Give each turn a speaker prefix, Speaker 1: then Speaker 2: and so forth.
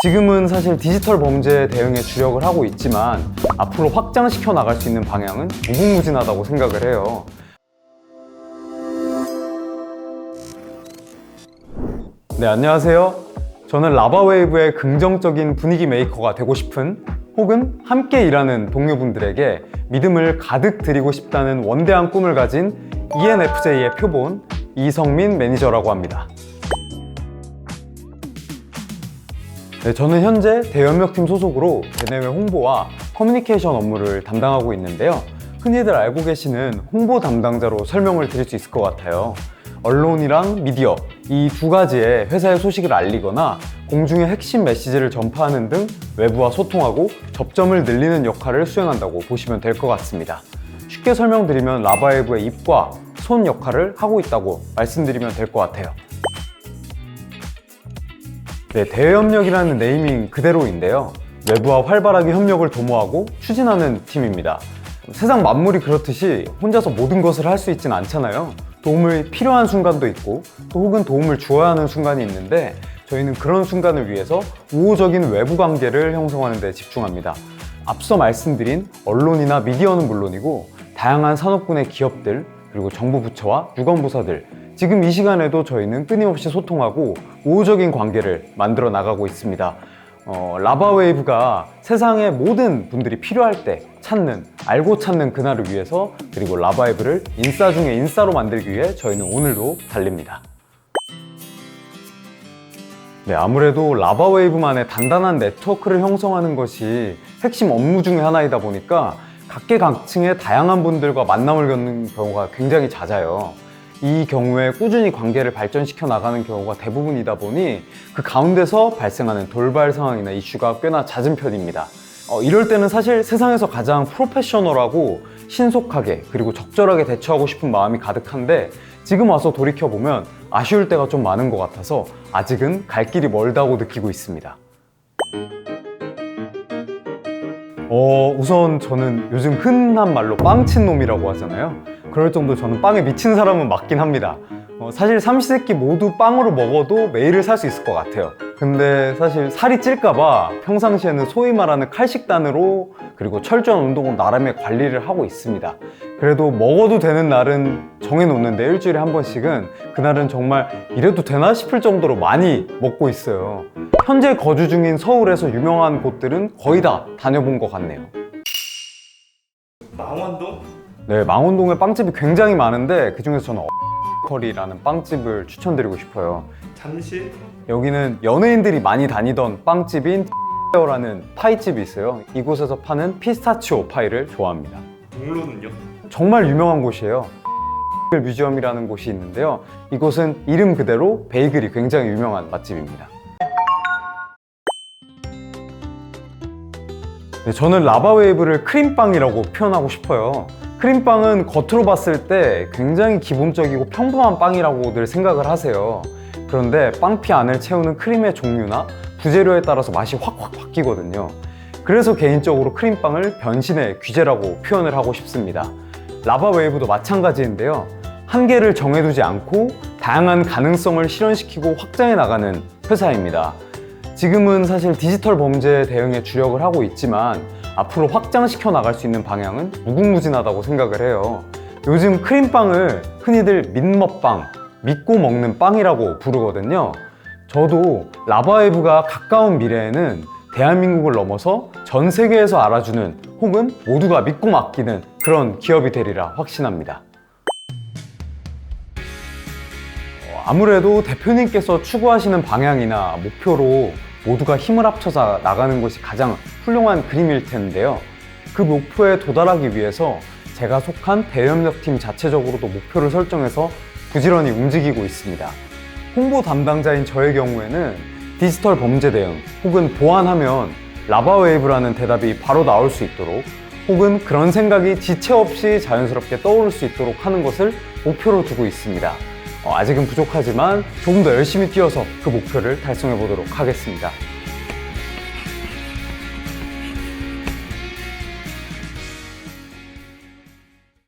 Speaker 1: 지금은 사실 디지털 범죄 대응에 주력을 하고 있지만 앞으로 확장시켜 나갈 수 있는 방향은 무궁무진하다고 생각을 해요. 네, 안녕하세요. 저는 라바웨이브의 긍정적인 분위기 메이커가 되고 싶은 혹은 함께 일하는 동료분들에게 믿음을 가득 드리고 싶다는 원대한 꿈을 가진 ENFJ의 표본 이성민 매니저라고 합니다. 네, 저는 현재 대연력팀 소속으로 대내외 홍보와 커뮤니케이션 업무를 담당하고 있는데요. 흔히들 알고 계시는 홍보 담당자로 설명을 드릴 수 있을 것 같아요. 언론이랑 미디어 이 두 가지의 회사의 소식을 알리거나 공중의 핵심 메시지를 전파하는 등 외부와 소통하고 접점을 늘리는 역할을 수행한다고 보시면 될 것 같습니다. 쉽게 설명드리면 라바이브의 입과 손 역할을 하고 있다고 말씀드리면 될 것 같아요. 네, 대협력이라는 네이밍 그대로인데요. 외부와 활발하게 협력을 도모하고 추진하는 팀입니다. 세상 만물이 그렇듯이 혼자서 모든 것을 할 수 있진 않잖아요. 도움을 필요한 순간도 있고 또 혹은 도움을 주어야 하는 순간이 있는데 저희는 그런 순간을 위해서 우호적인 외부 관계를 형성하는 데 집중합니다. 앞서 말씀드린 언론이나 미디어는 물론이고 다양한 산업군의 기업들 그리고 정부 부처와 유관부서들 지금 이 시간에도 저희는 끊임없이 소통하고 우호적인 관계를 만들어 나가고 있습니다. 어, 라바웨이브가 세상의 모든 분들이 필요할 때 찾는, 알고 찾는 그날을 위해서 그리고 라바웨이브를 인싸 중에 인싸로 만들기 위해 저희는 오늘도 달립니다. 네, 아무래도 라바웨이브만의 단단한 네트워크를 형성하는 것이 핵심 업무 중에 하나이다 보니까 각계각층의 다양한 분들과 만남을 겪는 경우가 굉장히 잦아요. 이 경우에 꾸준히 관계를 발전시켜 나가는 경우가 대부분이다 보니 그 가운데서 발생하는 돌발 상황이나 이슈가 꽤나 잦은 편입니다. 어, 이럴 때는 사실 세상에서 가장 프로페셔널하고 신속하게 그리고 적절하게 대처하고 싶은 마음이 가득한데 지금 와서 돌이켜보면 아쉬울 때가 좀 많은 것 같아서 아직은 갈 길이 멀다고 느끼고 있습니다. 어, 우선 저는 요즘 흔한 말로 빵친 놈이라고 하잖아요. 그럴 정도 저는 빵에 미친 사람은 맞긴 합니다. 어, 사실 삼시세끼 모두 빵으로 먹어도 매일을 살 수 있을 것 같아요. 근데 사실 살이 찔까봐 평상시에는 소위 말하는 칼식단으로 그리고 철저한 운동으로 나름의 관리를 하고 있습니다. 그래도 먹어도 되는 날은 정해놓는데 일주일에 한 번씩은 그날은 정말 이래도 되나 싶을 정도로 많이 먹고 있어요. 현재 거주 중인 서울에서 유명한 곳들은 거의 다 다녀본 것 같네요.
Speaker 2: 망원동?
Speaker 1: 네, 망원동에 빵집이 굉장히 많은데 그중에서 저는 커리라는 빵집을 추천드리고 싶어요.
Speaker 2: 잠실?
Speaker 1: 여기는 연예인들이 많이 다니던 빵집인 라는 파이집이 있어요. 이곳에서 파는 피스타치오 파이를 좋아합니다.
Speaker 2: 종로는요?
Speaker 1: 정말 유명한 곳이에요. 뮤지엄이라는 곳이 있는데요. 이곳은 이름 그대로 베이글이 굉장히 유명한 맛집입니다. 네, 저는 라바 웨이브를 크림빵이라고 표현하고 싶어요. 크림빵은 겉으로 봤을 때 굉장히 기본적이고 평범한 빵이라고 늘 생각을 하세요. 그런데 빵피 안을 채우는 크림의 종류나 부재료에 따라서 맛이 확확 바뀌거든요. 그래서 개인적으로 크림빵을 변신의 귀재라고 표현을 하고 싶습니다. 라바 웨이브도 마찬가지인데요. 한계를 정해두지 않고 다양한 가능성을 실현시키고 확장해 나가는 회사입니다. 지금은 사실 디지털 범죄 대응에 주력을 하고 있지만 앞으로 확장시켜 나갈 수 있는 방향은 무궁무진하다고 생각을 해요. 요즘 크림빵을 흔히들 민머빵, 믿고 먹는 빵이라고 부르거든요. 저도 라바웨이브가 가까운 미래에는 대한민국을 넘어서 전 세계에서 알아주는 혹은 모두가 믿고 맡기는 그런 기업이 되리라 확신합니다. 어, 아무래도 대표님께서 추구하시는 방향이나 목표로 모두가 힘을 합쳐서 나가는 것이 가장 훌륭한 그림일 텐데요. 그 목표에 도달하기 위해서 제가 속한 대협력팀 자체적으로도 목표를 설정해서 부지런히 움직이고 있습니다. 홍보 담당자인 저의 경우에는 디지털 범죄 대응 혹은 보안하면 라바웨이브라는 대답이 바로 나올 수 있도록 혹은 그런 생각이 지체 없이 자연스럽게 떠오를 수 있도록 하는 것을 목표로 두고 있습니다. 어, 아직은 부족하지만 조금 더 열심히 뛰어서 그 목표를 달성해 보도록 하겠습니다.